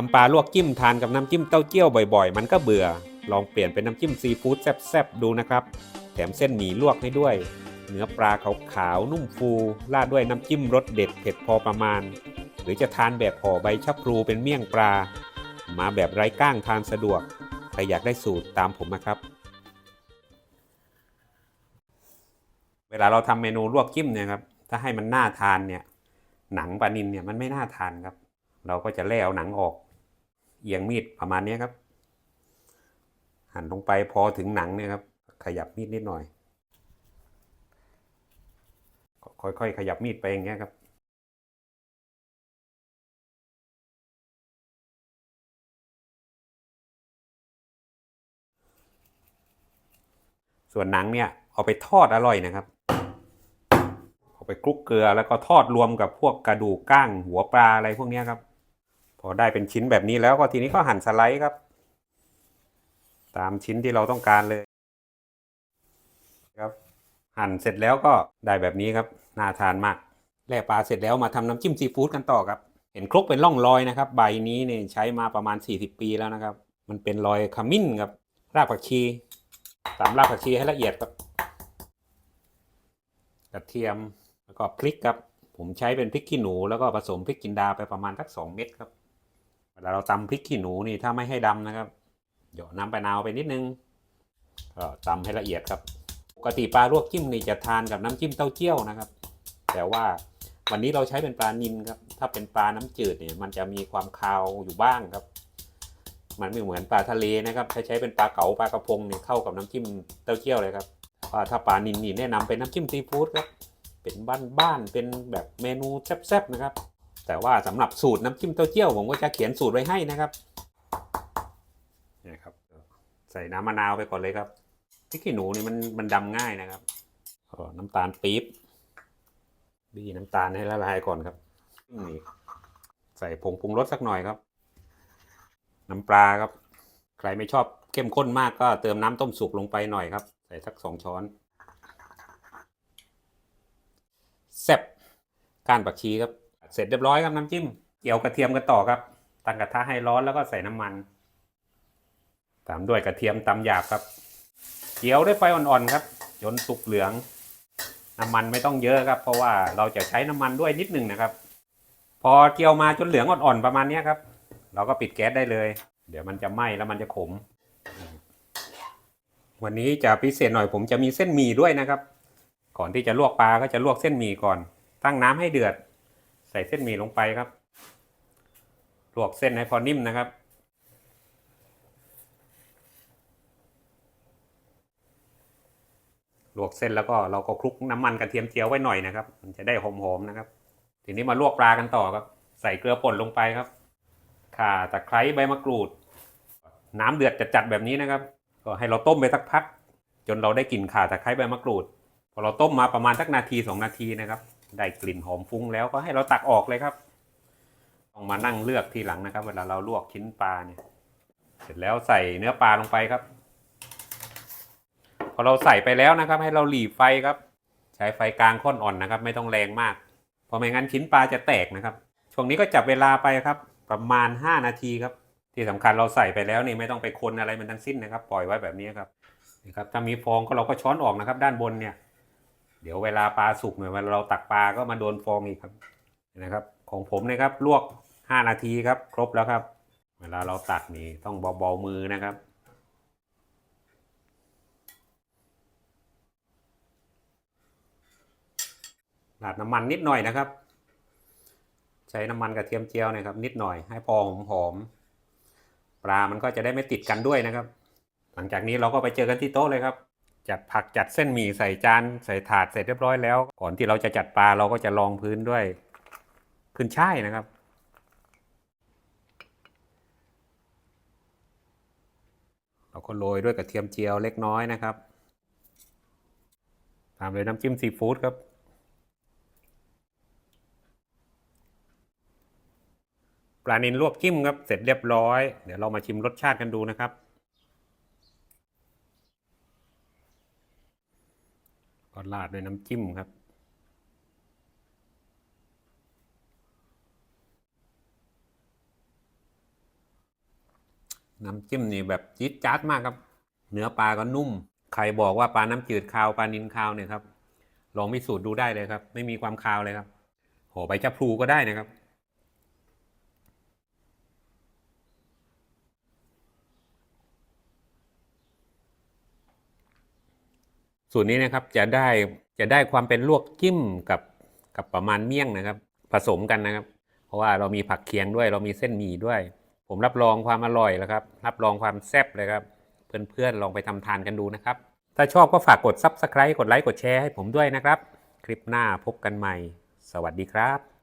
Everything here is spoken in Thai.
ทำปลาลวกจิ้มทานกับน้ำจิ้มเต้าเจี้ยวบ่อยๆ มันก็เบื่อ ลองเปลี่ยนเป็นน้ำจิ้มซีฟู้ดแซ่บๆ ดูนะครับ แถมเส้นหมี่ลวกให้ด้วย เนื้อปลาขาวๆนุ่มฟูราดด้วยน้ำจิ้มรสเด็ดเผ็ดพอประมาณ หรือจะทานแบบห่อใบชะพลูเป็นเมี่ยงปลา มาแบบไร้ก้างทานสะดวกใครอยากได้สูตรตามผมนะครับ เวลาเราทำเมนูลวกจิ้มเนี่ยครับถ้าให้มันน่าทานเนี่ยหนังปลานินเนี่ยมันไม่น่าทานครับ เราก็จะแล่เอาหนังออก เอียงมีดประมาณนี้ครับ หั่นลงไปพอถึงหนังเนี่ยครับ ขยับมีดนิดหน่อย ค่อยๆ ขยับมีดไปอย่างเงี้ยครับส่วนหนังเนี่ยเอาไปทอดอร่อยนะครับ เอาไปคลุกเกลือแล้วก็ทอดรวมกับพวกกระดูกก้างหัวปลาอะไรพวกนี้ครับ อได้เป็นชิ้นแบบนี้แล้วก็ทีนี้ก็หั่นสไลด์ครับ ตามชิ้นที่เราต้องการเลย ครับ หั่นเสร็จแล้วก็ได้แบบนี้ครับน่าทานมากแล่ปลาเสร็จแล้วมาทำน้ำจิ้มซีฟู้ดกันต่อครับเห็นครกเป็นร่องรอยนะครับ ใบนี้เนี่ยใช้มาประมาณ 40 ปีแล้วนะครับ มันเป็นรอยขมิ้นครับรากผักชีตามรากผักชีให้ละเอียดครับกระเทียมแล้วก็พริกครับ ผมใช้เป็นพริกขี้หนูแล้วก็ผสมพริกจินดาไปประมาณสักสองเม็ดครับ วลาเราตำพริกขี้หนูนี่ถ้าไม่ให้ดำนะครับหยดน้ำปลานาวไปนิดนึงก็ตำให้ละเอียดครับปกติปลาลวกจิ้มนี่จะทานกับน้ำจิ้มเต้าเจี้ยวนะครับ แต่ว่าวันนี้เราใช้เป็นปลานิลครับ ถ้าเป็นปลาน้ำจืดเนี่ยมันจะมีความคาวอยู่บ้างครับ มันไม่เหมือนปลาทะเลนะครับถ้าใช้เป็นปลาเก๋าปลากระพงเนี่ยเข้ากับน้ำจิ้มเต้าเจี้ยวเลยครับว่าถ้าปลานิลนี่แนะนำเป็นน้ำจิ้มซีฟู้ดครับเป็นบ้านๆเป็นแบบเมนูแซ่บๆนะครับ แต่ว่าสำหรับสูตรน้ำจิ้มเต้าเจี้ยวผมก็จะเขียนสูตรไว้ให้นะครับนี่ครับ ใส่น้ำมะนาวไปก่อนเลยครับพริกขี้หนูนี่มันมันดำง่ายนะครับก็น้ำตาลปี๊บบีน้ำตาลให้ละลายก่อนครับนี่ใส่ผงปรุงรสสักหน่อยครับ น้ำปลาครับ ใครไม่ชอบเข้มข้นมากก็เติมน้ำต้มสุกลงไปหน่อยครับ ใส่สักสองช้อนแซ่บก้านผักชีครับ เสร็จเรียบร้อยครับน้ำจิ้ม เกี่ยวกระเทียมกันต่อครับ ตั้งกระทะให้ร้อนแล้วก็ใส่น้ำมัน ตามด้วยกระเทียมตำหยาบครับ เกี่ยวด้วยไฟอ่อนๆครับ จนสุกเหลือง น้ำมันไม่ต้องเยอะครับ เพราะว่าเราจะใช้น้ำมันด้วยนิดหนึ่งนะครับ พอเกี่ยวมาจนเหลืองอ่อนๆประมาณนี้ครับ เราก็ปิดแก๊สได้เลย เดี๋ยวมันจะไหม้แล้วมันจะขม วันนี้จะพิเศษหน่อยผมจะมีเส้นหมี่ด้วยนะครับ ก่อนที่จะลวกปลาก็จะลวกเส้นหมี่ก่อน ตั้งน้ำให้เดือด ใส่เส้นหมี่ลงไปครับ ลวกเส้นให้พอนิ่มนะครับ ลวกเส้นแล้วก็เราก็คลุกน้ำมันกระเทียมเจียวไว้หน่อยนะครับ มันจะได้หอมๆนะครับ ทีนี้มาลวกปลากันต่อครับ ใส่เกลือป่นลงไปครับข่าตะไคร้ใบมะกรูด น้ำเดือดจัดๆแบบนี้นะครับ ก็ให้เราต้มไปสักพัก จนเราได้กลิ่นข่าตะไคร้ใบมะกรูด พอเราต้มมาประมาณสักนาทีสองนาทีนะครับ ได้กลิ่นหอมฟุ้งแล้วก็ให้เราตักออกเลยครับต้องมานั่งเลือกทีหลังนะครับ เวลาเราลวกชิ้นปลาเนี่ย เสร็จแล้วใส่เนื้อปลาลงไปครับ พอเราใส่ไปแล้วนะครับ ให้เราหลีไฟครับ ใช้ไฟกลางค่อนอ่อนนะครับ ไม่ต้องแรงมาก เพราะไม่งั้นชิ้นปลาจะแตกนะครับ ช่วงนี้ก็จับเวลาไปครับ ประมาณ 5 นาทีครับ ที่สำคัญเราใส่ไปแล้วนี่ไม่ต้องไปคนอะไรมันทั้งสิ้นนะครับ ปล่อยไว้แบบนี้ครับนี่ครับถ้ามีฟองก็เราก็ช้อนออกนะครับ ด้านบนเนี่ย ดี๋ยวเวลาปลาสุกเนี่ยเวลาเราตักปลาก็มาโดนฟองอีกครับนะครับ ของผมนะครับลวก 5 นาทีครับ ครบแล้วครับ เวลาเราตักนี่ต้องเบาๆมือนะครับราดน้ำมันนิดหน่อยนะครับ ใช้น้ำมันกระเทียมเจียวนะครับ นิดหน่อยให้พอหอมๆปลามันก็จะได้ไม่ติดกันด้วยนะครับ หลังจากนี้เราก็ไปเจอกันที่โต๊ะเลยครับ จัดผักจัดเส้นหมี่ใส่จานใส่ถาดเสร็จเรียบร้อยแล้ว ก่อนที่เราจะจัดปลาเราก็จะรองพื้นด้วยขึ้นช่ายนะครับ เราก็โรยด้วยกระเทียมเจียวเล็กน้อยนะครับ ตามด้วยน้ำจิ้มซีฟู้ดครับปลานิลลวกจิ้มครับ เสร็จเรียบร้อย เดี๋ยวเรามาชิมรสชาติกันดูนะครับ ก็ราดด้วยน้ำจิ้มครับ น้ำจิ้มนี่แบบจี๊ดจ๊าดมากครับ เนื้อปลาก็นุ่ม ใครบอกว่าปลาน้ำจืดคาวปลานินคาวเนี่ยครับ ลองพิสูจน์ดูได้เลยครับ ไม่มีความคาวเลยครับห่อใบชะพลูก็ได้นะครับ สูตรนี้นะครับจะได้จะได้ความเป็นลวกจิ้มกับกับประมาณเมี่ยงนะครับ ผสมกันนะครับ เพราะว่าเรามีผักเคียงด้วย เรามีเส้นหมี่ด้วย ผมรับรองความอร่อยแล้วครับ รับรองความแซ่บเลยครับ เพื่อนๆลองไปทำทานกันดูนะครับ ถ้าชอบก็ฝากกด Subscribe กดไลค์กดแชร์ให้ผมด้วยนะครับ คลิปหน้าพบกันใหม่ สวัสดีครับ